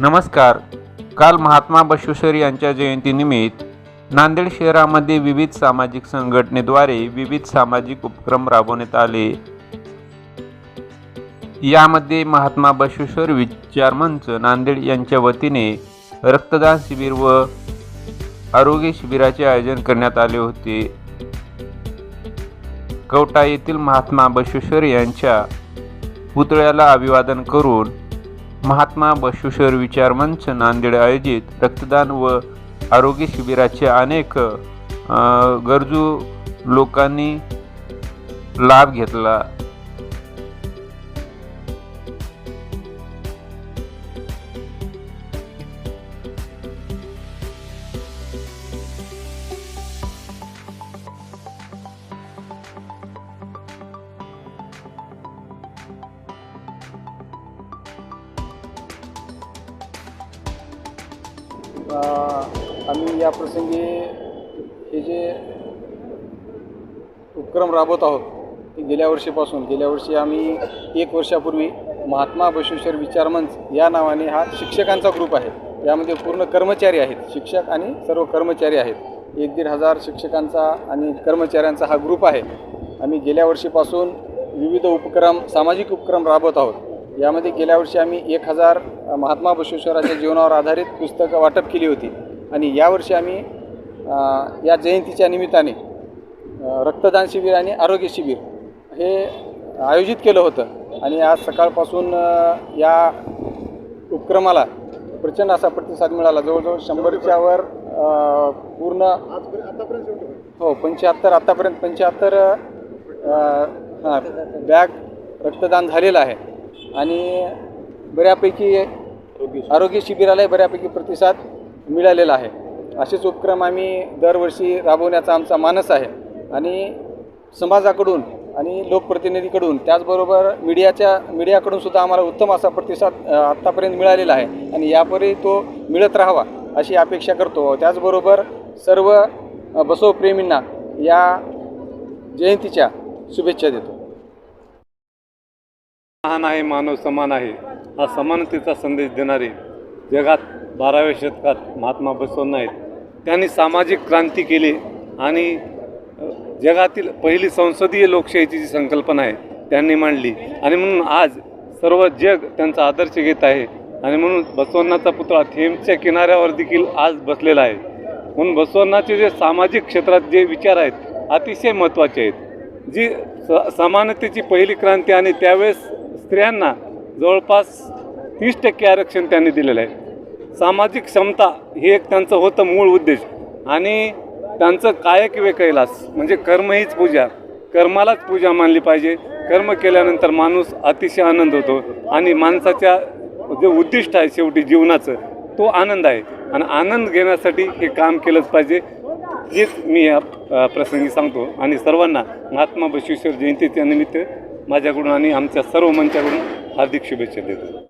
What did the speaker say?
नमस्कार. काल महात्मा बसवेश्वर यांच्या जयंतीनिमित्त नांदेड शहरामध्ये विविध सामाजिक संघटनेद्वारे विविध सामाजिक उपक्रम राबवण्यात आले. यामध्ये महात्मा बसवेश्वर विचार मंच नांदेड यांच्या वतीने रक्तदान शिबिर व आरोग्य शिबिराचे आयोजन करण्यात आले होते. कवटा येथील महात्मा बसवेश्वर यांच्या पुतळ्याला अभिवादन करून महात्मा बसुश्वर विचार मंच नांदेड आयोजित रक्तदान व आरोग्य शिबिराचे अनेक गरजू लोकांनी लाभ घेतला. आम्ही या प्रसंगी हे जे उपक्रम राबवत आहोत ते गेल्या वर्षीपासून गेल्या वर्षी आम्ही एक वर्षापूर्वी महात्मा बसवेश्वर विचारमंच या नावाने हा शिक्षकांचा ग्रुप आहे. यामध्ये पूर्ण कर्मचारी आहेत शिक्षक आणि सर्व कर्मचारी आहेत. एक दीड हजार शिक्षकांचा आणि कर्मचाऱ्यांचा हा ग्रुप आहे. आम्ही गेल्या वर्षीपासून विविध उपक्रम सामाजिक उपक्रम राबवत आहोत. यामध्ये गेल्या वर्षी आम्ही एक हजार महात्मा बसवेश्वराच्या जीवनावर आधारित पुस्तकं वाटप केली होती. आणि यावर्षी आम्ही या जयंतीच्या निमित्ताने रक्तदान शिबिर आणि आरोग्य शिबिर हे आयोजित केलं होतं. आणि आज सकाळपासून या उपक्रमाला प्रचंड असा प्रतिसाद मिळाला. जवळजवळ शंभरच्या वर पूर्ण हो पंच्याहत्तर आत्तापर्यंत पंच्याहत्तर हां बॅग रक्तदान झालेलं आहे. आणि बऱ्यापैकी आरोग्य शिबिरालाही बऱ्यापैकी प्रतिसाद मिळालेला आहे. असेच उपक्रम आम्ही दरवर्षी राबवण्याचा आमचा मानस आहे. आणि समाजाकडून आणि लोकप्रतिनिधीकडून त्याचबरोबर मीडियाच्या मीडियाकडून सुद्धा आम्हाला उत्तम असा प्रतिसाद आत्तापर्यंत मिळालेला आहे. आणि यापुढे तो मिळत राहावा अशी अपेक्षा करतो. त्याचबरोबर सर्व बसवप्रेमींना या जयंतीच्या शुभेच्छा देतो. महान आहे मानव समान आहे. हा समानतेचा संदेश देणारे जगात बाराव्या शतकात महात्मा बसवून आहेत त्यांनी सामाजिक क्रांती केली आणि जगातील पहिली संसदीय लोकशाहीची जी संकल्पना आहे त्यांनी मांडली. आणि म्हणून आज सर्व जग त्यांचा आदर्श घेत आहे. आणि म्हणून बसवण्णाचा पुतळा थेंबच्या किनाऱ्यावर देखील आज बसलेला आहे. म्हणून बसवण्णाचे जे सामाजिक क्षेत्रात जे विचार आहेत अतिशय महत्त्वाचे आहेत. जी स समानतेची पहिली क्रांती आणि त्यावेळेस स्त्रियांना जवळपास तीस टक्के आरक्षण त्यांनी दिलेलं आहे. सामाजिक क्षमता हे एक त्यांचं होतं मूळ उद्देश. आणि त्यांचं कायक वे कैलास? म्हणजे कर्म हीच पूजा. कर्मालाच पूजा मानली पाहिजे. कर्म केल्यानंतर माणूस अतिशय आनंद होतो. आणि माणसाच्या जे उद्दिष्ट आहे शेवटी जीवनाचं तो आनंद आहे. आणि आनंद घेण्यासाठी हे काम केलंच पाहिजे. हेच मी या प्रसंगी सांगतो. आणि सर्वांना महात्मा बसवेश्वर जयंतीच्या निमित्त माझ्याकडून आणि आमच्या सर्व मंचाकडून हार्दिक शुभेच्छा देतो.